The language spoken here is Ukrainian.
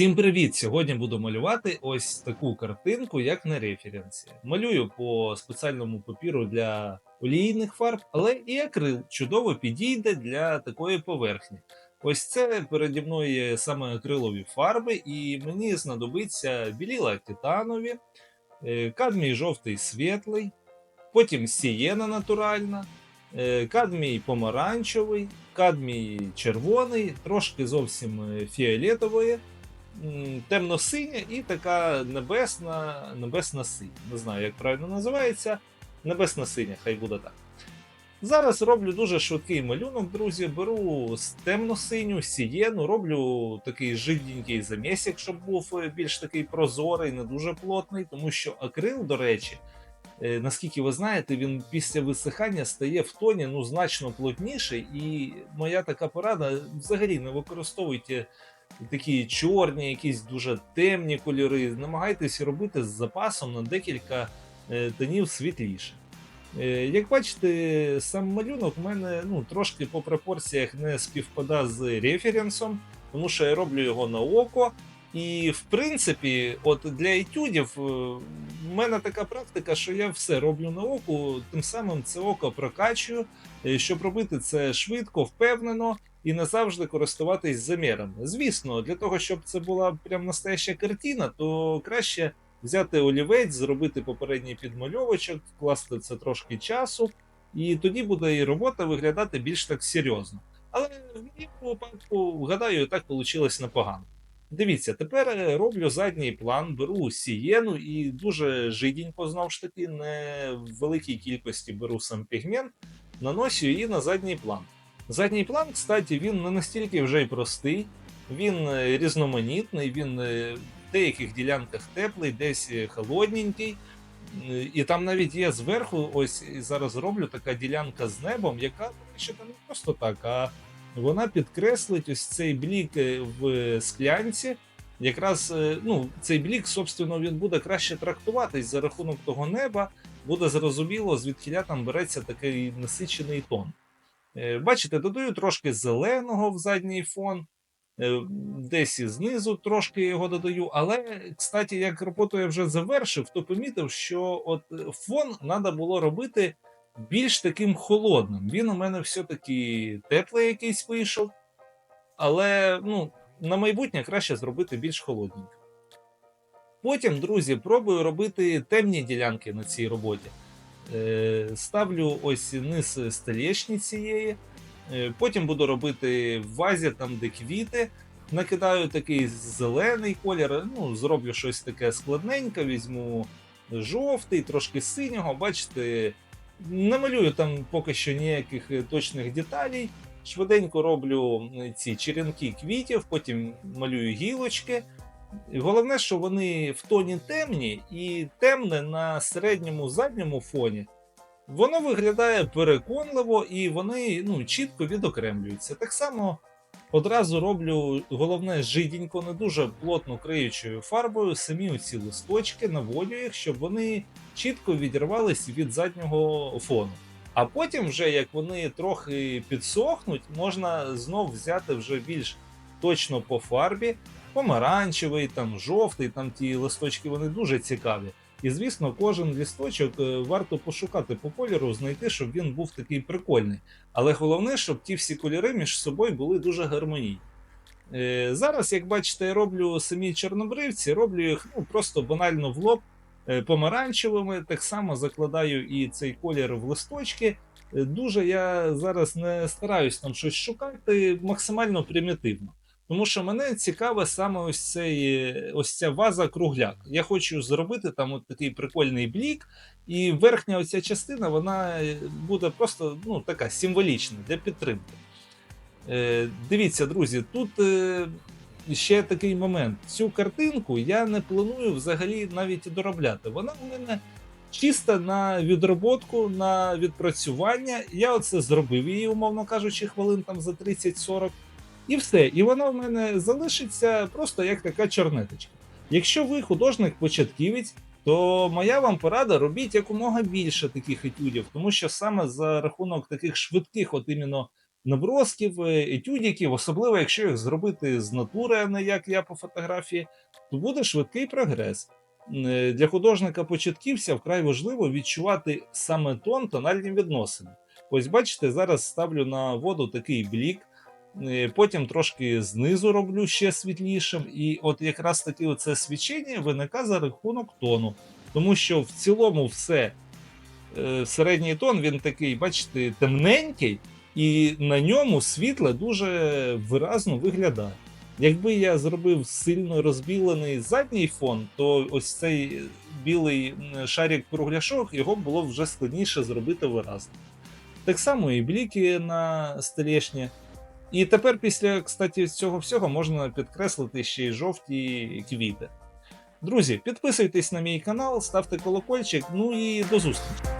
Всім привіт! Сьогодні буду малювати ось таку картинку, як на референсі. Малюю по спеціальному папіру для олійних фарб, але і акрил чудово підійде для такої поверхні. Ось це переді мною є саме акрилові фарби, і мені знадобиться біліла титанові, е, кадмій жовтий світлий, потім сієна натуральна, е, кадмій помаранчевий, кадмій червоний, трошки зовсім е, фіолетової, темно-синя і така небесна, небесна синя. Не знаю, як правильно називається. Небесна синя, хай буде так. Зараз роблю дуже швидкий малюнок, друзі. Беру темно-синю, сієну, роблю такий жиденький замісик, щоб був е, більш такий прозорий, не дуже плотний, тому що акрил, до речі, е, наскільки ви знаєте, він після висихання стає в тоні ну, значно плотніший. І моя така порада взагалі не використовуйте такі чорні, якісь дуже темні кольори. Намагайтесь робити з запасом на декілька е, тонів світліше. Е, Як бачите, сам малюнок у мене ну, трошки по пропорціях не співпада з референсом, тому що я роблю його на око. І в принципі, от для етюдів е, в мене така практика, що я все роблю на оку, тим самим це око прокачую, е, щоб робити це швидко, впевнено і не завжди користуватись замірами. Звісно, для того, щоб це була прям настояща картина, то краще взяти олівець, зробити попередній підмальовочок, вкласти це трошки часу, і тоді буде і робота виглядати більш так серйозно. Але в моєму випадку, гадаю, так вийшло непогано. Дивіться, тепер е, роблю задній план, беру сієну і дуже жиденько, знову ж таки, не в великій кількості беру сам пігмент, наношу її на задній план. Задній план, кстати, він не настільки вже й простий, він е, різноманітний, він е, в деяких ділянках теплий, десь е, холодненький. І там навіть є зверху, ось зараз роблю така ділянка з небом, яка ще там не просто так, а вона підкреслить ось цей блік в склянці. Якраз ну, цей блік, собственно, він буде краще трактуватись за рахунок того неба, буде зрозуміло, звідкіля там береться такий насичений тон. Е, Бачите, додаю трошки зеленого в задній фон, е, десь і знизу трошки його додаю. Але, кстати, як роботу я вже завершив, то помітив, що от е, фон треба було робити більш таким холодним. Він у мене все-таки теплий якийсь вийшов, але ну, на майбутнє краще зробити більш холодненьким. Потім, друзі, пробую робити темні ділянки на цій роботі. Е, Ставлю ось низ столешні цієї. Е, Потім буду робити в вазі, там, де квіти. Накидаю такий зелений колір. Ну, зроблю щось таке складненьке, візьму жовтий, трошки синього. Бачите, не малюю там поки що ніяких е, точних деталей. Швиденько роблю ці черенки квітів, потім малюю гілочки. Головне, що вони в тоні темні, і темне на середньому задньому фоні. Воно виглядає переконливо і вони ну, чітко відокремлюються. Так само одразу роблю головне жиденько, не дуже плотно криючою фарбою, самі оці листочки, наводю їх, щоб вони чітко відірвались від заднього фону. А потім, вже як вони трохи підсохнуть, можна знов взяти вже більш точно по фарбі, помаранчевий, там жовтий, там ті листочки вони дуже цікаві. І звісно, кожен лісточок е, варто пошукати по кольору, знайти, щоб він був такий прикольний. Але головне, щоб ті всі кольори між собою були дуже гармонійні. Е, Зараз, як бачите, я роблю самі чорнобривці, роблю їх ну, просто банально в лоб е, помаранчевими. Так само закладаю і цей колір в листочки. Дуже я зараз не стараюсь там щось шукати, максимально примітивно. Тому що мене цікаве саме ось цей, ось ця ваза кругляк. Я хочу зробити там от такий прикольний блік, і верхня оця частина вона буде просто ну, така символічна для підтримки. Е, дивіться, друзі, тут е, ще такий момент. Цю картинку я не планую взагалі навіть доробляти. Вона у мене чиста на відроботку, на відпрацювання. Я оце зробив її, умовно кажучи, хвилин там за 30-40. І все. І вона в мене залишиться просто як така чорнеточка. Якщо ви художник-початківець, то моя вам порада робіть якомога більше таких етюдів, тому що саме за рахунок таких швидких, от іменно набросків, е, етюдіків, особливо якщо їх зробити з натури, а не як я по фотографії, то буде швидкий прогрес. Е, Для художника-початківця вкрай важливо відчувати саме тон тональні відносини. Ось бачите, зараз ставлю на воду такий блік, потім трошки знизу роблю ще світлішим, і от якраз таки оце свічення виникає за рахунок тону. Тому що в цілому все е, середній тон він такий, бачите, темненький, і на ньому світле дуже виразно виглядає. Якби я зробив сильно розбілений задній фон, то ось цей білий шарик кругляшок його було вже складніше зробити виразно. Так само і бліки на столешні. І тепер, після кстати, цього всього можна підкреслити ще й жовті квіти. Друзі, підписуйтесь на мій канал, ставте колокольчик, ну і до зустрічі!